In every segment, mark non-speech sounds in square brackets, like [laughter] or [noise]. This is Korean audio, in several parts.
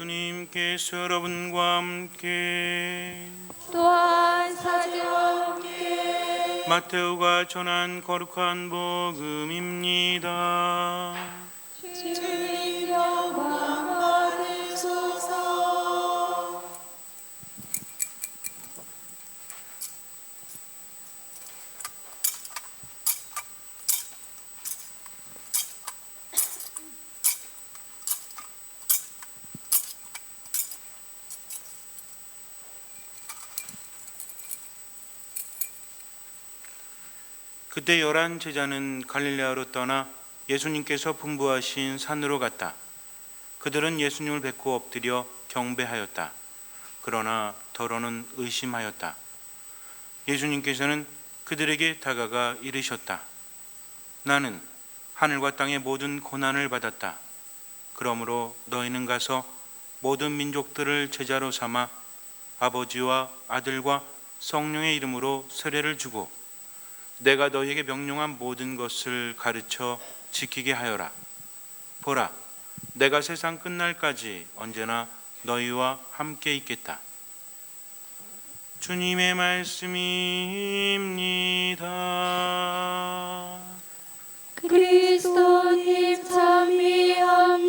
주님께서 여러분과 함께 또한 사제와 함께 마테오가 전한 거룩한 복음입니다. 주님 영광 받으소서 그때 열한 제자는 갈릴레아로 떠나 예수님께서 분부하신 산으로 갔다. 그들은 예수님을 뵙고 엎드려 경배하였다. 그러나 더러는 의심하였다. 예수님께서는 그들에게 다가가 이르셨다. 나는 하늘과 땅의 모든 고난을 받았다. 그러므로 너희는 가서 모든 민족들을 제자로 삼아 아버지와 아들과 성령의 이름으로 세례를 주고 내가 너희에게 명령한 모든 것을 가르쳐 지키게 하여라. 보라, 내가 세상 끝날까지 언제나 너희와 함께 있겠다. 주님의 말씀입니다. 그리스도님 참미합니다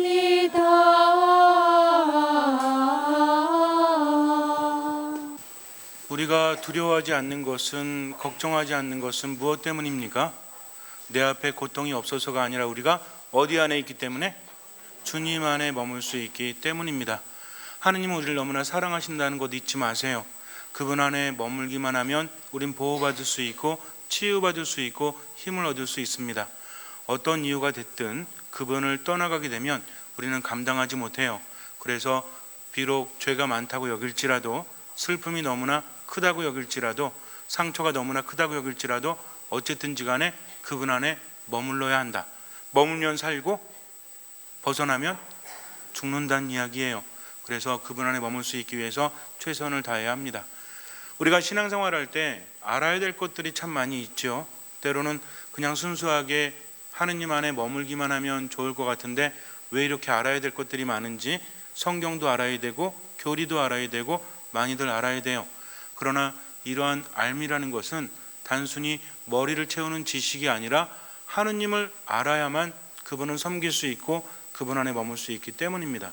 두려워하지 않는 것은 걱정하지 않는 것은 무엇 때문입니까? 내 앞에 고통이 없어서가 아니라 우리가 어디 안에 있기 때문에 주님 안에 머물 수 있기 때문입니다. 하느님은 우리를 너무나 사랑하신다는 것 잊지 마세요. 그분 안에 머물기만 하면 우린 보호받을 수 있고 치유받을 수 있고 힘을 얻을 수 있습니다. 어떤 이유가 됐든 그분을 떠나가게 되면 우리는 감당하지 못해요. 그래서 비록 죄가 많다고 여길지라도 슬픔이 너무나 크다고 여길지라도 상처가 너무나 크다고 여길지라도 어쨌든지 간에 그분 안에 머물러야 한다. 머물면 살고 벗어나면 죽는다는 이야기예요. 그래서 그분 안에 머물 수 있기 위해서 최선을 다해야 합니다. 우리가 신앙생활 할때 알아야 될 것들이 참 많이 있죠. 때로는 그냥 순수하게 하느님 안에 머물기만 하면 좋을 것 같은데 왜 이렇게 알아야 될 것들이 많은지 성경도 알아야 되고 교리도 알아야 되고 많이들 알아야 돼요. 그러나 이러한 알미라는 것은 단순히 머리를 채우는 지식이 아니라 하느님을 알아야만 그분을 섬길 수 있고 그분 안에 머물 수 있기 때문입니다.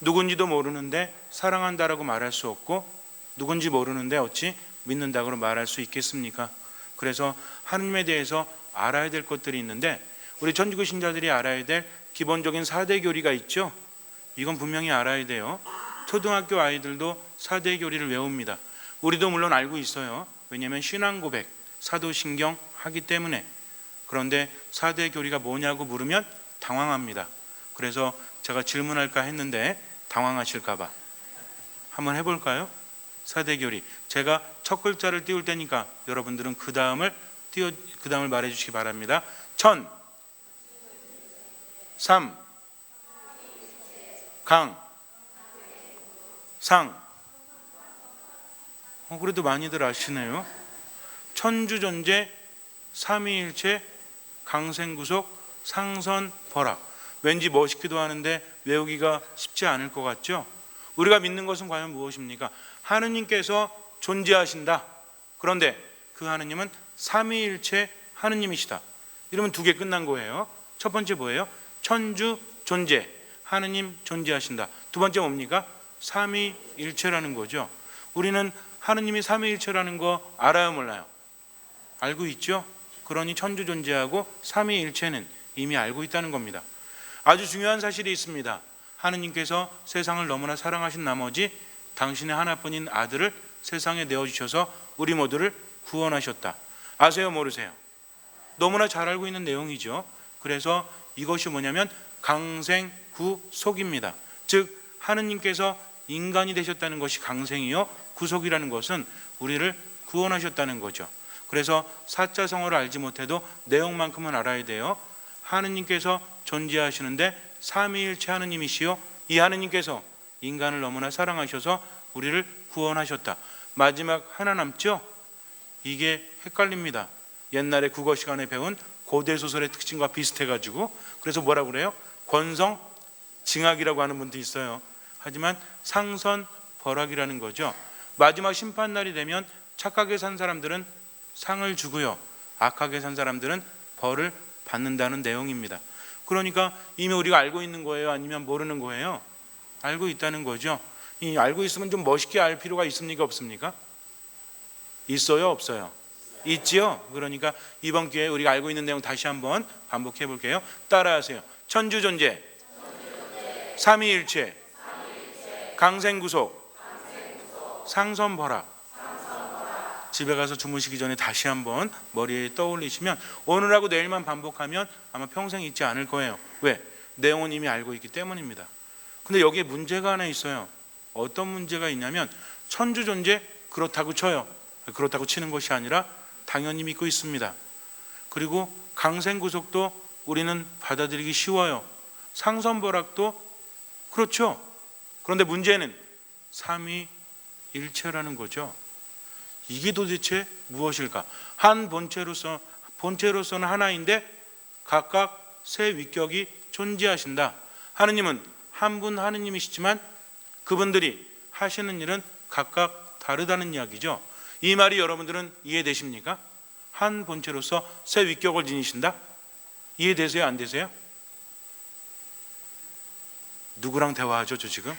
누군지도 모르는데 사랑한다라고 말할 수 없고 누군지 모르는데 어찌 믿는다고 말할 수 있겠습니까? 그래서 하느님에 대해서 알아야 될 것들이 있는데 우리 전주교 신자들이 알아야 될 기본적인 사대 교리가 있죠. 이건 분명히 알아야 돼요. 초등학교 아이들도 사대 교리를 외웁니다. 우리도 물론 알고 있어요. 왜냐하면 신앙 고백, 사도신경 하기 때문에. 그런데 사대 교리가 뭐냐고 물으면 당황합니다. 그래서 제가 질문할까 했는데 당황하실까봐 한번 해볼까요? 사대 교리. 제가 첫 글자를 띄울 테니까 여러분들은 그 다음을 띄워 그 다음을 말해주시기 바랍니다. 천, 삼, 강, 상. 어, 그래도 많이들 아시네요. 천주존재, 삼위일체, 강생구속, 상선벌악. 왠지 멋있기도 하는데 외우기가 쉽지 않을 것 같죠? 우리가 믿는 것은 과연 무엇입니까? 하느님께서 존재하신다. 그런데 그 하느님은 삼위일체 하느님이시다. 이러면 두 개 끝난 거예요. 첫 번째 뭐예요? 천주 존재. 하느님 존재하신다. 두 번째 뭡니까? 삼위일체라는 거죠. 우리는 하느님이 삼위일체라는 거 알아요, 몰라요? 알고 있죠? 그러니 천주 존재하고 삼위일체는 이미 알고 있다는 겁니다. 아주 중요한 사실이 있습니다. 하느님께서 세상을 너무나 사랑하신 나머지 당신의 하나뿐인 아들을 세상에 내어 주셔서 우리 모두를 구원하셨다. 아세요, 모르세요? 너무나 잘 알고 있는 내용이죠. 그래서 이것이 뭐냐면 강생구속입니다. 즉 하느님께서 인간이 되셨다는 것이 강생이요 구속이라는 것은 우리를 구원하셨다는 거죠. 그래서 사자 성어를 알지 못해도 내용만큼은 알아야 돼요. 하느님께서 존재하시는데 삼위일체 하느님이시요 이 하느님께서 인간을 너무나 사랑하셔서 우리를 구원하셨다. 마지막 하나 남죠? 이게 헷갈립니다. 옛날에 국어 시간에 배운 고대 소설의 특징과 비슷해 가지고 그래서 뭐라 그래요? 권성 징악이라고 하는 분도 있어요. 하지만 상선 벌악이라는 거죠. 마지막 심판 날이 되면 착하게 산 사람들은 상을 주고요. 악하게 산 사람들은 벌을 받는다는 내용입니다. 그러니까 이미 우리가 알고 있는 거예요, 아니면 모르는 거예요? 알고 있다는 거죠. 이 알고 있으면 좀 멋있게 알 필요가 있습니까, 없습니까? 있어요, 없어요? 있지요. 그러니까 이번 기회에 우리가 알고 있는 내용 다시 한번 반복해 볼게요. 따라하세요. 천주 존재, 삼위일체, 강생구속, 상선벌합. 집에 가서 주무시기 전에 다시 한번 머리에 떠올리시면 오늘하고 내일만 반복하면 아마 평생 잊지 않을 거예요. 왜? 내용은 이미 알고 있기 때문입니다. 근데 여기에 문제가 하나 있어요. 어떤 문제가 있냐면 천주 존재 그렇다고 쳐요. 그렇다고 치는 것이 아니라 당연히 믿고 있습니다. 그리고 강생구속도 우리는 받아들이기 쉬워요. 상선벌학도 그렇죠. 그런데 문제는 삼위 일체라는 거죠. 이게 도대체 무엇일까? 한 본체로서 본체로서는 하나인데 각각 세 위격이 존재하신다. 하느님은 한 분 하느님이시지만 그분들이 하시는 일은 각각 다르다는 이야기죠. 이 말이 여러분들은 이해되십니까? 한 본체로서 새 위격을 지니신다? 이해되세요? 안 되세요? 누구랑 대화하죠, 저 지금?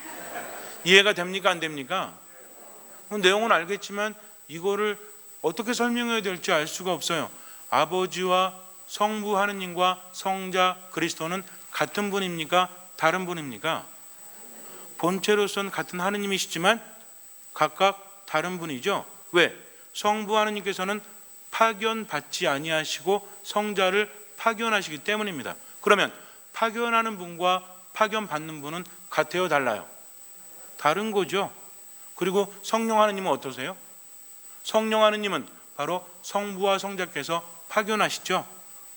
이해가 됩니까? 안 됩니까? 뭐 내용은 알겠지만 이거를 어떻게 설명해야 될지 알 수가 없어요. 아버지와 성부 하느님과 성자 그리스도는 같은 분입니까? 다른 분입니까? 본체로서는 같은 하느님이시지만 각각 다른 분이죠. 왜? 성부 하느님께서는 파견받지 아니하시고 성자를 파견하시기 때문입니다. 그러면 파견하는 분과 파견받는 분은 같아요, 달라요? 다른 거죠. 그리고 성령 하느님은 어떠세요? 성령 하느님은 바로 성부와 성자께서 파견하시죠.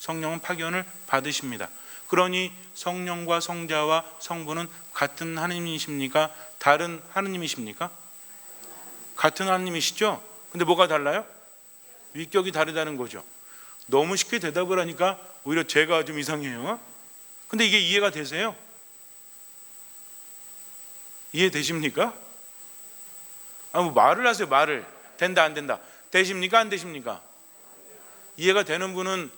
성령은 파견을 받으십니다. 그러니 성령과 성자와 성부는 같은 하느님이십니까? 다른 하느님이십니까? 같은 하느님이시죠? 근데 뭐가 달라요? 위격이 다르다는 거죠. 너무 쉽게 대답을 하니까 오히려 제가 좀 이상해요. 근데 이게 이해가 되세요? 이해되십니까? 아, 뭐 말을 하세요, 말을. 된다, 안 된다. 되십니까, 안 되십니까? 이해가 되는 분은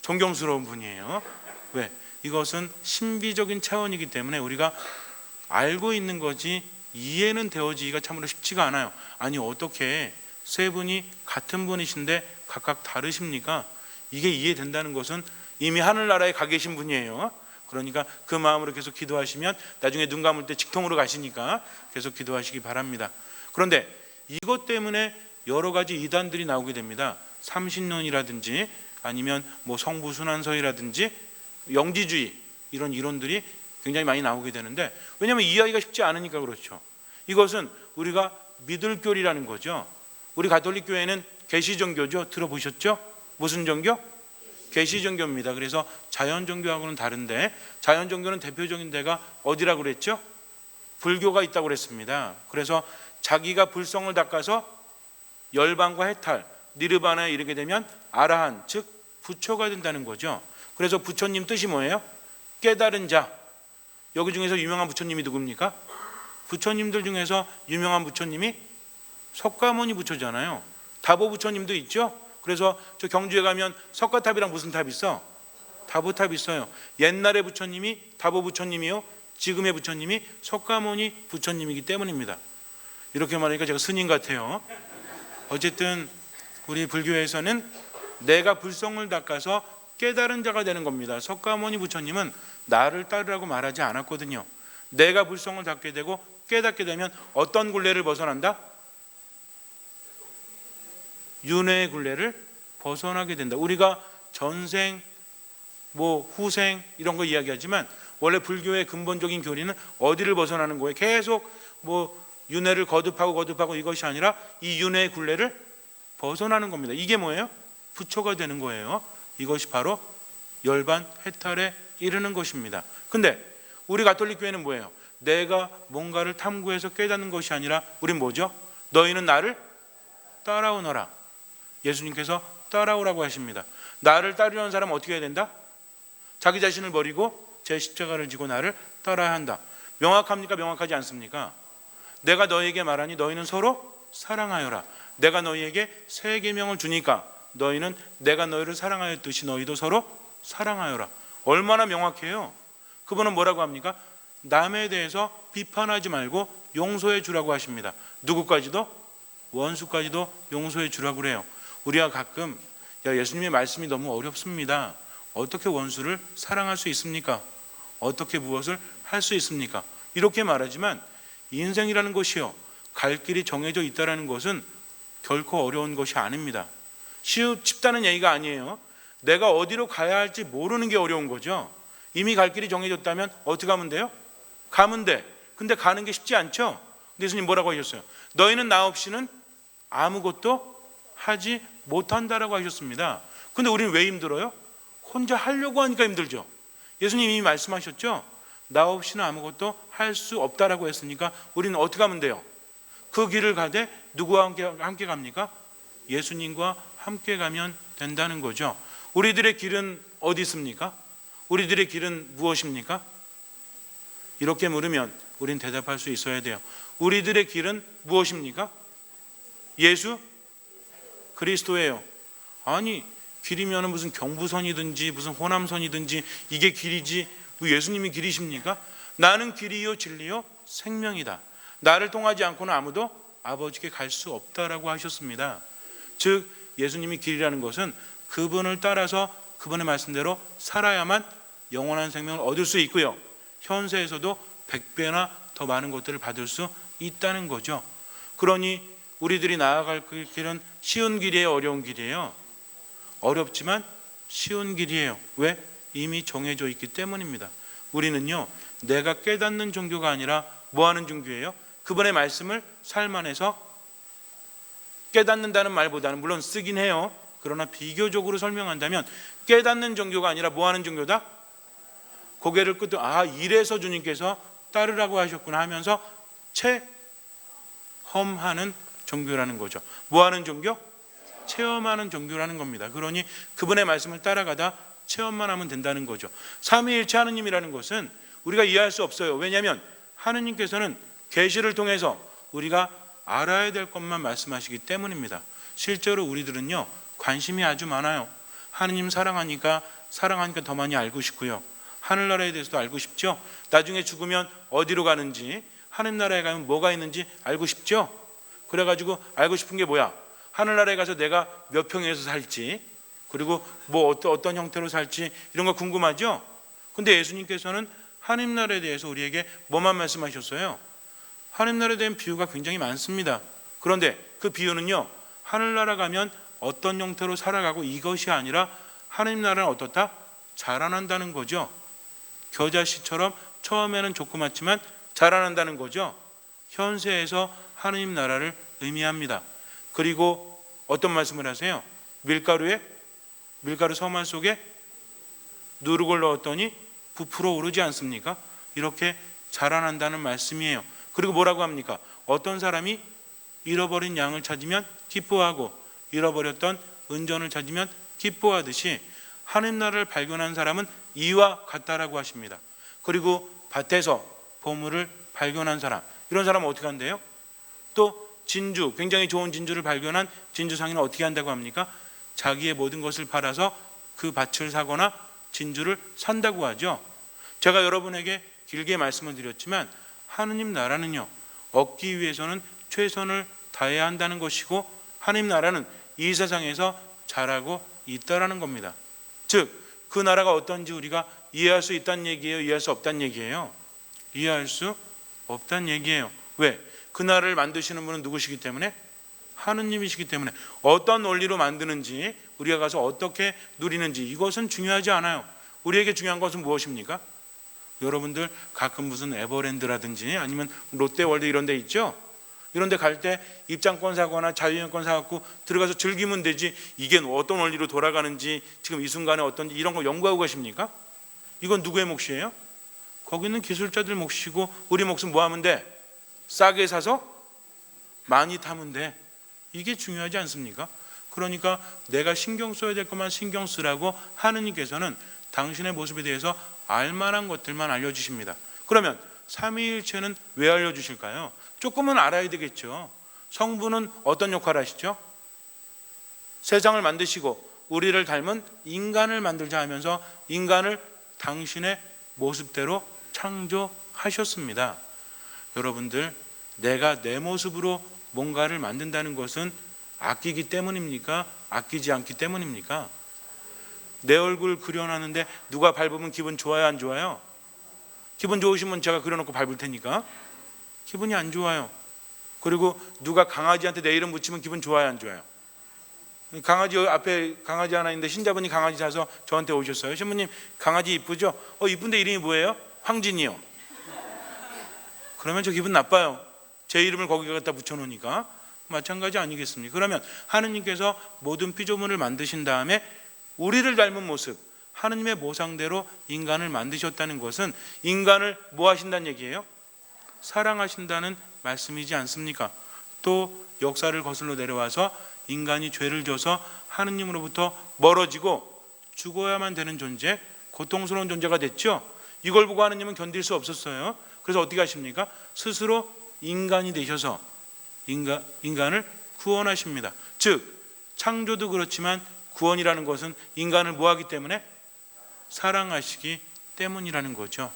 존경스러운 분이에요. 왜? 이것은 신비적인 차원이기 때문에 우리가 알고 있는 거지 이해는 되어지기가 참으로 쉽지가 않아요. 아니, 어떻게 세 분이 같은 분이신데 각각 다르십니까? 이게 이해된다는 것은 이미 하늘나라에 가 계신 분이에요. 그러니까 그 마음으로 계속 기도하시면 나중에 눈 감을 때 직통으로 가시니까 계속 기도하시기 바랍니다. 그런데 이것 때문에 여러 가지 이단들이 나오게 됩니다. 삼신론이라든지 아니면 뭐 성부 순환서이라든지 영지주의 이런 이론들이 굉장히 많이 나오게 되는데 왜냐하면 이해하기가 쉽지 않으니까 그렇죠. 이것은 우리가 믿을 교리라는 거죠. 우리 가톨릭 교회는 계시 종교죠. 들어보셨죠? 무슨 종교? 계시 종교입니다. 그래서 자연 종교하고는 다른데 자연 종교는 대표적인 데가 어디라고 그랬죠? 불교가 있다고 그랬습니다. 그래서 자기가 불성을 닦아서 열반과 해탈, 니르바나에 이르게 되면 아라한, 즉 부처가 된다는 거죠. 그래서 부처님 뜻이 뭐예요? 깨달은 자. 여기 중에서 유명한 부처님이 누굽니까? 부처님들 중에서 유명한 부처님이 석가모니 부처잖아요. 다보 부처님도 있죠. 그래서 저 경주에 가면 석가탑이랑 무슨 탑 있어? 다보탑 있어요. 옛날의 부처님이 다보 부처님이요. 지금의 부처님이 석가모니 부처님이기 때문입니다. 이렇게 말하니까 제가 스님 같아요. 어쨌든 우리 불교에서는 내가 불성을 닦아서 깨달은 자가 되는 겁니다. 석가모니 부처님은 나를 따르라고 말하지 않았거든요. 내가 불성을 닦게 되고 깨닫게 되면 어떤 굴레를 벗어난다? 윤회의 굴레를 벗어나게 된다. 우리가 전생, 뭐 후생 이런 거 이야기하지만 원래 불교의 근본적인 교리는 어디를 벗어나는 거예요? 계속 뭐 윤회를 거듭하고 거듭하고 이것이 아니라 이 윤회의 굴레를 벗어나는 겁니다. 이게 뭐예요? 부처가 되는 거예요. 이것이 바로 열반 해탈에 이르는 것입니다. 근데 우리 가톨릭 교회는 뭐예요? 내가 뭔가를 탐구해서 깨닫는 것이 아니라 우린 뭐죠? 너희는 나를 따라오너라. 예수님께서 따라오라고 하십니다. 나를 따르려는 사람은 어떻게 해야 된다? 자기 자신을 버리고 제 십자가를 지고 나를 따라야 한다. 명확합니까? 명확하지 않습니까? 내가 너에게 말하니 너희는 서로 사랑하여라. 내가 너희에게 새 계명을 주니까 너희는 내가 너희를 사랑하였듯이 너희도 서로 사랑하여라. 얼마나 명확해요. 그분은 뭐라고 합니까? 남에 대해서 비판하지 말고 용서해 주라고 하십니다. 누구까지도 원수까지도 용서해 주라고 그래요. 우리가 가끔 야 예수님의 말씀이 너무 어렵습니다. 어떻게 원수를 사랑할 수 있습니까? 어떻게 무엇을 할 수 있습니까? 이렇게 말하지만 인생이라는 것이요 갈 길이 정해져 있다라는 것은 결코 어려운 것이 아닙니다. 쉽다는 얘기가 아니에요. 내가 어디로 가야 할지 모르는 게 어려운 거죠. 이미 갈 길이 정해졌다면 어떻게 하면 돼요? 가면 돼. 근데 가는 게 쉽지 않죠. 근데 예수님 뭐라고 하셨어요? 너희는 나 없이는 아무것도 하지 못한다라고 하셨습니다. 근데 우리는 왜 힘들어요? 혼자 하려고 하니까 힘들죠. 예수님 이미 말씀하셨죠. 나 없이는 아무것도 할 수 없다라고 했으니까 우리는 어떻게 하면 돼요? 그 길을 가되 누구와 함께, 함께 갑니까? 예수님과 함께 가면 된다는 거죠. 우리들의 길은 어디 있습니까? 우리들의 길은 무엇입니까? 이렇게 물으면 우린 대답할 수 있어야 돼요. 우리들의 길은 무엇입니까? 예수 그리스도예요. 아니 길이면 무슨 경부선이든지 무슨 호남선이든지 이게 길이지 뭐 예수님이 길이십니까? 나는 길이요 진리요 생명이다. 나를 통하지 않고는 아무도 아버지께 갈 수 없다라고 하셨습니다. 즉 예수님이 길이라는 것은 그분을 따라서 그분의 말씀대로 살아야만 영원한 생명을 얻을 수 있고요. 현세에서도 백배나 더 많은 것들을 받을 수 있다는 거죠. 그러니 우리들이 나아갈 그 길은 쉬운 길이에요, 어려운 길이에요. 어렵지만 쉬운 길이에요. 왜? 이미 정해져 있기 때문입니다. 우리는요, 내가 깨닫는 종교가 아니라 뭐 하는 종교예요? 그분의 말씀을 삶 안에서 깨닫는다는 말보다는 물론 쓰긴 해요. 그러나 비교적으로 설명한다면 깨닫는 종교가 아니라 뭐 하는 종교다? 고개를 끄덕 아 이래서 주님께서 따르라고 하셨구나 하면서 체험하는 종교라는 거죠. 뭐 하는 종교? 체험하는 종교라는 겁니다. 그러니 그분의 말씀을 따라가다 체험만 하면 된다는 거죠. 삼위일체 하느님이라는 것은 우리가 이해할 수 없어요. 왜냐하면 하느님께서는 계시를 통해서 우리가 알아야 될 것만 말씀하시기 때문입니다. 실제로 우리들은요 관심이 아주 많아요. 하느님 사랑하니까 사랑하니까 더 많이 알고 싶고요. 하늘나라에 대해서도 알고 싶죠. 나중에 죽으면 어디로 가는지 하늘 나라에 가면 뭐가 있는지 알고 싶죠. 그래가지고 알고 싶은 게 뭐야? 하늘나라에 가서 내가 몇 평에서 살지 그리고 뭐 어떤 어떤 형태로 살지 이런 거 궁금하죠. 근데 예수님께서는 하나님 나라에 대해서 우리에게 뭐만 말씀하셨어요? 하나님 나라에 대한 비유가 굉장히 많습니다. 그런데 그 비유는요. 하늘나라 가면 어떤 형태로 살아가고 이것이 아니라 하나님 나라는 어떻다? 자라난다는 거죠. 겨자씨처럼 처음에는 조그맣지만 자라난다는 거죠. 현세에서 하나님 나라를 의미합니다. 그리고 어떤 말씀을 하세요? 밀가루에 밀가루 서말 속에 누룩을 넣었더니 부풀어 오르지 않습니까? 이렇게 자라난다는 말씀이에요. 그리고 뭐라고 합니까? 어떤 사람이 잃어버린 양을 찾으면 기뻐하고 잃어버렸던 은전을 찾으면 기뻐하듯이 하나님 나라를 발견한 사람은 이와 같다라고 하십니다. 그리고 밭에서 보물을 발견한 사람 이런 사람은 어떻게 한대요? 또 진주 굉장히 좋은 진주를 발견한 진주 상인은 어떻게 한다고 합니까? 자기의 모든 것을 팔아서 그 밭을 사거나 진주를 산다고 하죠. 제가 여러분에게 길게 말씀을 드렸지만 하느님 나라는요 얻기 위해서는 최선을 다해야 한다는 것이고 하느님 나라는 이 세상에서 잘하고 있다라는 겁니다. 즉 그 나라가 어떤지 우리가 이해할 수 있다는 얘기예요, 이해할 수 없다는 얘기예요. 이해할 수 없다는 얘기예요. 왜? 그 나라를 만드시는 분은 누구시기 때문에 하느님이시기 때문에 어떤 원리로 만드는지 우리가 가서 어떻게 누리는지 이것은 중요하지 않아요. 우리에게 중요한 것은 무엇입니까? 여러분들 가끔 무슨 에버랜드라든지 아니면 롯데월드 이런 데 있죠? 이런 데 갈 때 입장권 사거나 자유여행권 사갖고 들어가서 즐기면 되지 이게 어떤 원리로 돌아가는지 지금 이 순간에 어떤지 이런 거 연구하고 가십니까? 이건 누구의 몫이에요? 거기는 기술자들 몫이고 우리 몫은 뭐 하면 돼? 싸게 사서 많이 타면 돼. 이게 중요하지 않습니까? 그러니까 내가 신경 써야 될 것만 신경 쓰라고 하느님께서는 당신의 모습에 대해서 알만한 것들만 알려주십니다. 그러면 삼위일체는 왜 알려주실까요? 조금은 알아야 되겠죠. 성부는 어떤 역할을 하시죠? 세상을 만드시고 우리를 닮은 인간을 만들자 하면서 인간을 당신의 모습대로 창조하셨습니다. 여러분들, 내가 내 모습으로 뭔가를 만든다는 것은 아끼기 때문입니까? 아끼지 않기 때문입니까? 내 얼굴 그려놨는데 누가 밟으면 기분 좋아요, 안 좋아요? 기분 좋으시면 제가 그려놓고 밟을 테니까 기분이 안 좋아요. 그리고 누가 강아지한테 내 이름 붙이면 기분 좋아요, 안 좋아요? 강아지 앞에 강아지 하나 있는데 신자분이 강아지 사서 저한테 오셨어요. 신부님 강아지 이쁘죠? 어 이쁜데 이름이 뭐예요? 황진이요. 그러면 저 기분 나빠요. 제 이름을 거기 갖다 붙여놓으니까 마찬가지 아니겠습니까? 그러면 하느님께서 모든 피조물을 만드신 다음에 우리를 닮은 모습, 하느님의 모상대로 인간을 만드셨다는 것은 인간을 뭐 하신다는 얘기예요? 사랑하신다는 말씀이지 않습니까? 또 역사를 거슬러 내려와서 인간이 죄를 져서 하느님으로부터 멀어지고 죽어야만 되는 존재, 고통스러운 존재가 됐죠. 이걸 보고 하느님은 견딜 수 없었어요. 그래서 어떻게 하십니까? 스스로 인간이 되셔서 인간, 인간을 구원하십니다. 즉 창조도 그렇지만 구원이라는 것은 인간을 뭐하기 때문에 사랑하시기 때문이라는 거죠.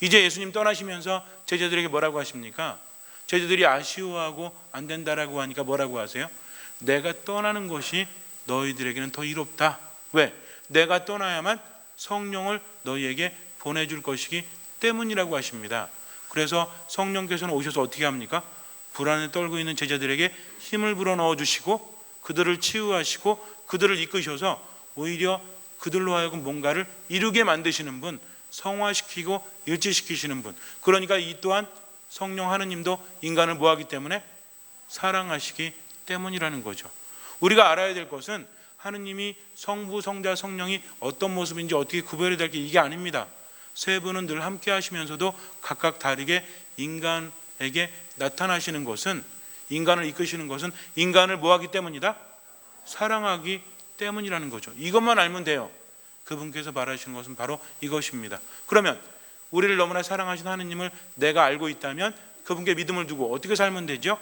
이제 예수님 떠나시면서 제자들에게 뭐라고 하십니까? 제자들이 아쉬워하고 안 된다라고 하니까 뭐라고 하세요? 내가 떠나는 것이 너희들에게는 더 이롭다. 왜? 내가 떠나야만 성령을 너희에게 보내줄 것이기 때문이라고 하십니다. 그래서 성령께서는 오셔서 어떻게 합니까? 불안에 떨고 있는 제자들에게 힘을 불어넣어 주시고 그들을 치유하시고 그들을 이끄셔서 오히려 그들로 하여금 뭔가를 이루게 만드시는 분, 성화시키고 일치시키시는 분. 그러니까 이 또한 성령 하느님도 인간을 뭐하기 때문에 사랑하시기 때문이라는 거죠. 우리가 알아야 될 것은 하느님이 성부, 성자, 성령이 어떤 모습인지 어떻게 구별해야 될 게 이게 아닙니다. 세 분은 늘 함께 하시면서도 각각 다르게 인간에게 나타나시는 것은 인간을 이끄시는 것은 인간을 뭐하기 때문이다? 사랑하기 때문이라는 거죠. 이것만 알면 돼요. 그분께서 말하시는 것은 바로 이것입니다. 그러면 우리를 너무나 사랑하신 하느님을 내가 알고 있다면 그분께 믿음을 두고 어떻게 살면 되죠?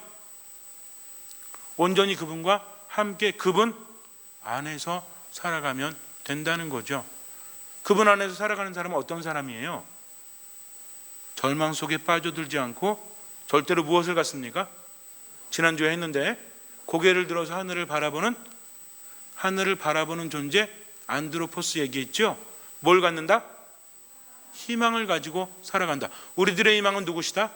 온전히 그분과 함께 그분 안에서 살아가면 된다는 거죠. 그분 안에서 살아가는 사람은 어떤 사람이에요? 절망 속에 빠져들지 않고 절대로 무엇을 갖습니까? 지난주에 했는데 고개를 들어서 하늘을 바라보는 하늘을 바라보는 존재 안드로포스 얘기했죠. 뭘 갖는다? 희망을 가지고 살아간다. 우리들의 희망은 누구시다?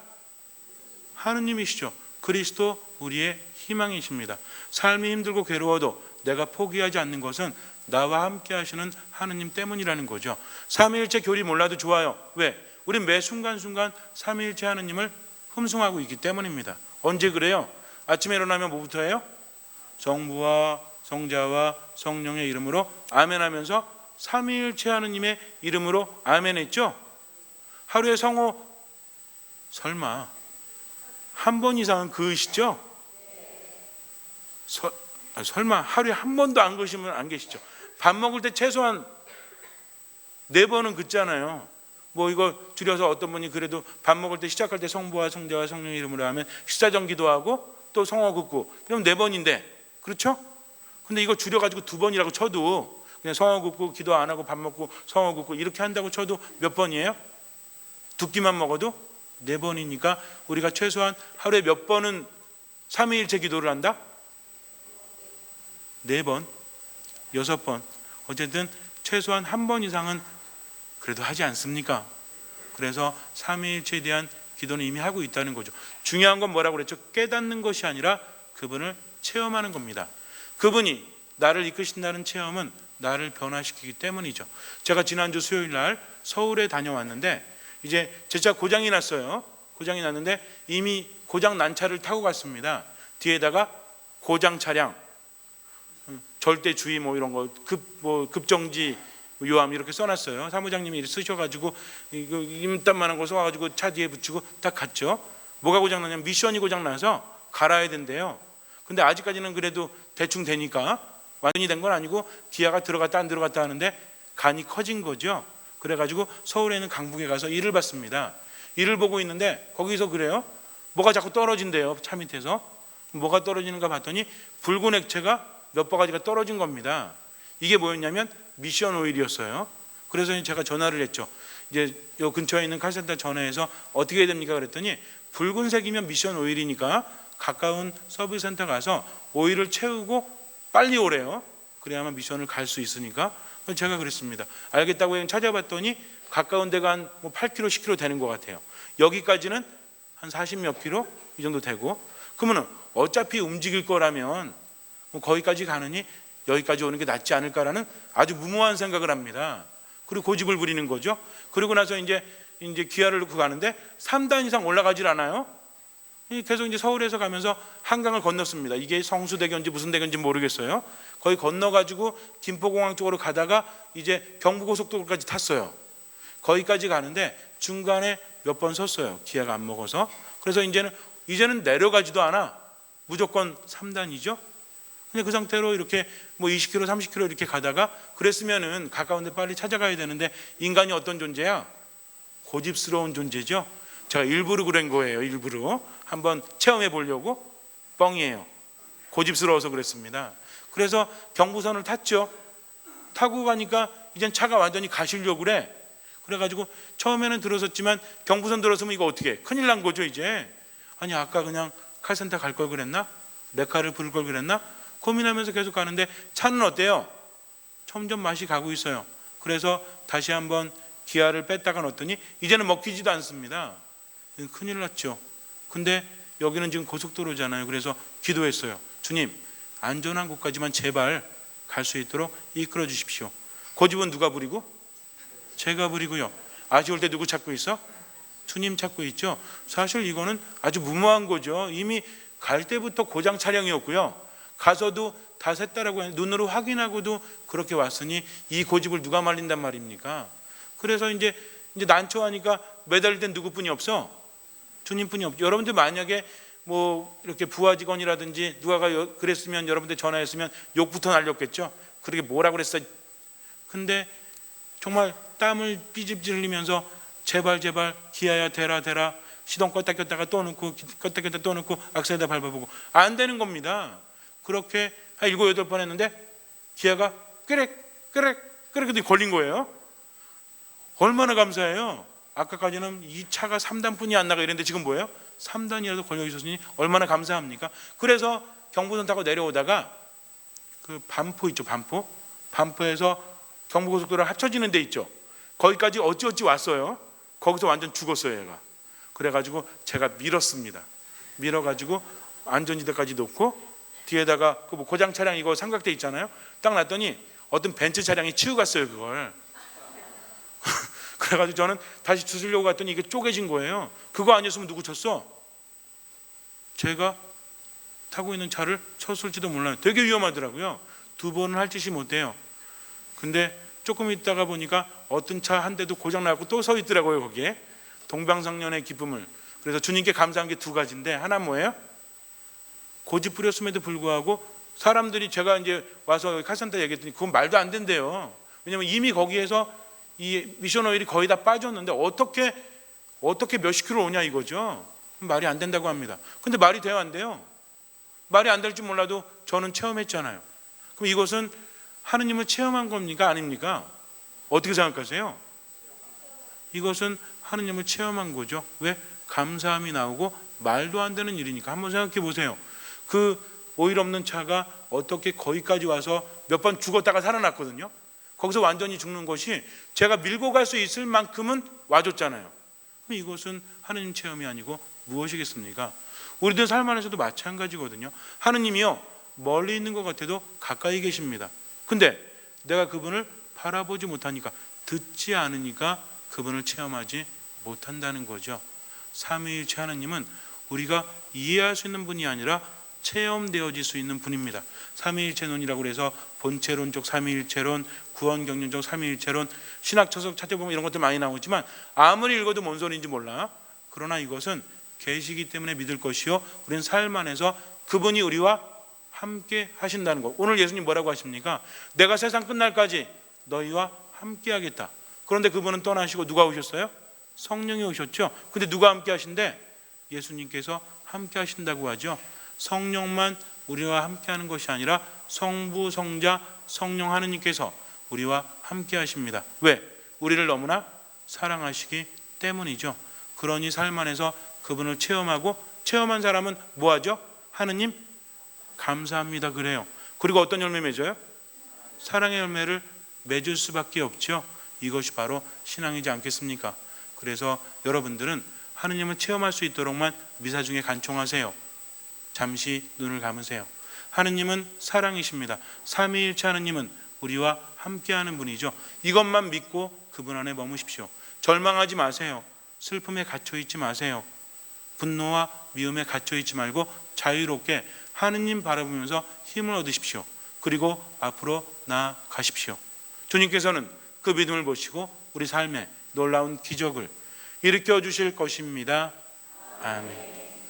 하느님이시죠. 그리스도 우리의 희망이십니다. 삶이 힘들고 괴로워도 내가 포기하지 않는 것은 나와 함께 하시는 하느님 때문이라는 거죠. 삼위일체 교리 몰라도 좋아요. 왜? 우리 매 순간순간 삼위일체 하느님을 흠숭하고 있기 때문입니다. 언제 그래요? 아침에 일어나면 뭐부터 해요? 성부와 성자와 성령의 이름으로 아멘 하면서 삼위일체 하느님의 이름으로 아멘 했죠? 하루에 성호 설마 한 번 이상은 그으시죠? 서, 아, 설마 하루에 한 번도 안 그으시면 안 계시죠? 밥 먹을 때 최소한 네 번은 긋잖아요. 뭐 이거 줄여서 어떤 분이 그래도 밥 먹을 때 시작할 때 성부와 성자와 성령 이름으로 하면 식사 전 기도 하고 또 성어 긋고 그럼 네 번인데 그렇죠? 근데 이거 줄여가지고 두 번이라고 쳐도 그냥 성어 긋고 기도 안 하고 밥 먹고 성어 긋고 이렇게 한다고 쳐도 몇 번이에요? 두 끼만 먹어도 네 번이니까 우리가 최소한 하루에 몇 번은 삼위일체 기도를 한다? 네 번, 여섯 번, 어쨌든 최소한 한 번 이상은 그래도 하지 않습니까? 그래서 삼위일체에 대한 기도는 이미 하고 있다는 거죠. 중요한 건 뭐라고 그랬죠? 깨닫는 것이 아니라 그분을 체험하는 겁니다. 그분이 나를 이끄신다는 체험은 나를 변화시키기 때문이죠. 제가 지난주 수요일 날 서울에 다녀왔는데 이제 제 차 고장이 났어요. 고장이 났는데 이미 고장 난 차를 타고 갔습니다. 뒤에다가 고장 차량, 음, 절대 주의 뭐 이런 거 급 뭐 급정지 요함 이렇게 써놨어요. 사무장님이 쓰셔가지고 이거 임단만한 거 써가지고 차 뒤에 붙이고 딱 갔죠. 뭐가 고장 나냐면 미션이 고장 나서 갈아야 된대요. 근데 아직까지는 그래도 대충 되니까 완전히 된 건 아니고 기아가 들어갔다 안 들어갔다 하는데 간이 커진 거죠. 그래가지고 서울에 있는 강북에 가서 일을 받습니다. 이를 보고 있는데 거기서 그래요. 뭐가 자꾸 떨어진대요. 차 밑에서. 뭐가 떨어지는가 봤더니 붉은 액체가 몇 바가지가 떨어진 겁니다. 이게 뭐였냐면 미션 오일이었어요. 그래서 제가 전화를 했죠. 이제 요 근처에 있는 칼센터 전화해서 어떻게 해야 됩니까? 그랬더니 붉은색이면 미션 오일이니까 가까운 서비스 센터 가서 오일을 채우고 빨리 오래요. 그래야만 미션을 갈 수 있으니까 제가 그랬습니다. 알겠다고 찾아봤더니 가까운 데가 한뭐 8km, 10km 되는 것 같아요. 여기까지는 한 40몇 킬로 이 정도 되고 그러면은 어차피 움직일 거라면 뭐 거기까지 가느니 여기까지 오는 게 낫지 않을까라는 아주 무모한 생각을 합니다. 그리고 고집을 부리는 거죠. 그리고 나서 이제 이제 기아를 놓고 가는데 3단 이상 올라가질 않아요. 이 계속 이제 서울에서 가면서 한강을 건넜습니다. 이게 성수대교인지 무슨 대교인지 모르겠어요. 거기 건너가지고 김포공항 쪽으로 가다가 이제 경부고속도로까지 탔어요. 거기까지 가는데 중간에 몇 번 섰어요. 기아가 안 먹어서. 그래서 이제는 이제는 내려가지도 않아. 무조건 3단이죠. 근데 그 상태로 이렇게 뭐 20km, 30km 이렇게 가다가 그랬으면은 가까운 데 빨리 찾아가야 되는데 인간이 어떤 존재야? 고집스러운 존재죠. 제가 일부러 그런 거예요. 일부러 한번 체험해 보려고 뻥이에요. 고집스러워서 그랬습니다. 그래서 경부선을 탔죠. 타고 가니까 이젠 차가 완전히 가시려고 그래. 그래가지고 처음에는 들어섰지만 경부선 들어서면 이거 어떻게 해? 큰일 난 거죠 이제. 아니 아까 그냥 칼센터 갈 걸 그랬나? 내 칼을 부를 걸 그랬나? 고민하면서 계속 가는데 차는 어때요? 점점 맛이 가고 있어요. 그래서 다시 한번 기아를 뺐다가 넣었더니 이제는 먹히지도 않습니다. 큰일 났죠. 근데 여기는 지금 고속도로잖아요. 그래서 기도했어요. 주님, 안전한 곳까지만 제발 갈 수 있도록 이끌어 주십시오. 고집은 누가 부리고? 제가 부리고요. 아쉬울 때 누구 찾고 있어? 주님 찾고 있죠. 사실 이거는 아주 무모한 거죠. 이미 갈 때부터 고장 차량이었고요. 가서도 다 샜다라고 해- 눈으로 확인하고도 그렇게 왔으니 이 고집을 누가 말린단 말입니까? 그래서 이제 이제 난처하니까 매달릴 땐 누구뿐이 없어? 주님뿐이 없죠. 여러분들 만약에 뭐 이렇게 부하 직원이라든지 누가가 여- 그랬으면 여러분들 전화했으면 욕부터 날렸겠죠. 그렇게 뭐라 그랬어? 근데 정말 땀을 삐집질 흘리면서 제발 제발 기아야 대라 대라 시동 껐다 켰다가 또 넣고 껐다 켰다 또 넣고 악셀에다 밟아보고 안 되는 겁니다. 그렇게 한 일곱 여덟 번 했는데 기아가 끄렉 끄렉 끄렉 걸린 거예요. 얼마나 감사해요. 아까까지는 이 차가 3단뿐이 안 나가 이랬는데 지금 뭐예요? 3단이라도 걸려 있었으니 얼마나 감사합니까? 그래서 경부선 타고 내려오다가 그 반포 있죠, 반포. 반포에서 경부고속도로 합쳐지는 데 있죠. 거기까지 어찌어찌 왔어요. 거기서 완전 죽었어요, 얘가. 그래가지고 제가 밀었습니다. 밀어가지고 안전지대까지 놓고 뒤에다가 그 뭐 고장 차량 이거 삼각대 있잖아요. 딱 놨더니 어떤 벤츠 차량이 치우 갔어요, 그걸. [laughs] 그래가지고 저는 다시 주술려고 갔더니 이게 쪼개진 거예요. 그거 아니었으면 누구 쳤어? 제가 타고 있는 차를 쳤을지도 몰라요. 되게 위험하더라고요. 두 번은 할 짓이 못해요. 근데 조금 있다가 보니까 어떤 차 한 대도 고장 나고 또 서 있더라고요 거기에 동방상련의 기쁨을. 그래서 주님께 감사한 게 두 가지인데 하나 뭐예요? 고집 부렸음에도 불구하고 사람들이 제가 이제 와서 카센터 얘기했더니 그건 말도 안 된대요. 왜냐면 이미 거기에서 이 미션 오일이 거의 다 빠졌는데 어떻게 어떻게 몇십 킬로 오냐 이거죠. 말이 안 된다고 합니다. 근데 말이 돼요 안 돼요? 말이 안 될 줄 몰라도 저는 체험했잖아요. 그럼 이것은 하느님을 체험한 겁니까 아닙니까? 어떻게 생각하세요? 이것은 하느님을 체험한 거죠. 왜? 감사함이 나오고 말도 안 되는 일이니까 한번 생각해 보세요. 그 오일 없는 차가 어떻게 거기까지 와서 몇 번 죽었다가 살아났거든요. 거기서 완전히 죽는 것이 제가 밀고 갈 수 있을 만큼은 와줬잖아요. 그럼 이것은 하느님 체험이 아니고 무엇이겠습니까? 우리들 삶 안에서도 마찬가지거든요. 하느님이요 멀리 있는 것 같아도 가까이 계십니다. 근데 내가 그분을 바라보지 못하니까 듣지 않으니까 그분을 체험하지 못한다는 거죠. 삼위일체 하나님은 우리가 이해할 수 있는 분이 아니라 체험되어질 수 있는 분입니다. 삼위일체론이라고 해서 본체론적 삼위일체론, 구원경륜적 삼위일체론, 신학처석 찾아보면 이런 것들 많이 나오지만 아무리 읽어도 뭔 소리인지 몰라. 그러나 이것은 계시기 때문에 믿을 것이요. 우리는 삶 안에서 그분이 우리와 함께 하신다는 것. 오늘 예수님 뭐라고 하십니까? 내가 세상 끝날까지 너희와 함께 하겠다. 그런데 그분은 떠나시고 누가 오셨어요? 성령이 오셨죠. 근데 누가 함께 하신대? 예수님께서 함께 하신다고 하죠. 성령만 우리와 함께 하는 것이 아니라 성부, 성자, 성령 하느님께서 우리와 함께 하십니다. 왜? 우리를 너무나 사랑하시기 때문이죠. 그러니 삶 안에서 그분을 체험하고 체험한 사람은 뭐 하죠? 하느님 감사합니다 그래요. 그리고 어떤 열매 맺어요? 사랑의 열매를 맺을 수밖에 없죠. 이것이 바로 신앙이지 않겠습니까? 그래서 여러분들은 하느님을 체험할 수 있도록만 미사 중에 간청하세요. 잠시 눈을 감으세요. 하느님은 사랑이십니다. 삼위일체 하느님은 우리와 함께하는 분이죠. 이것만 믿고 그분 안에 머무십시오. 절망하지 마세요. 슬픔에 갇혀 있지 마세요. 분노와 미움에 갇혀 있지 말고 자유롭게 하느님 바라보면서 힘을 얻으십시오. 그리고 앞으로 나아가십시오. 주님께서는 그 믿음을 보시고 우리 삶에 놀라운 기적을 일으켜 주실 것입니다. 아멘.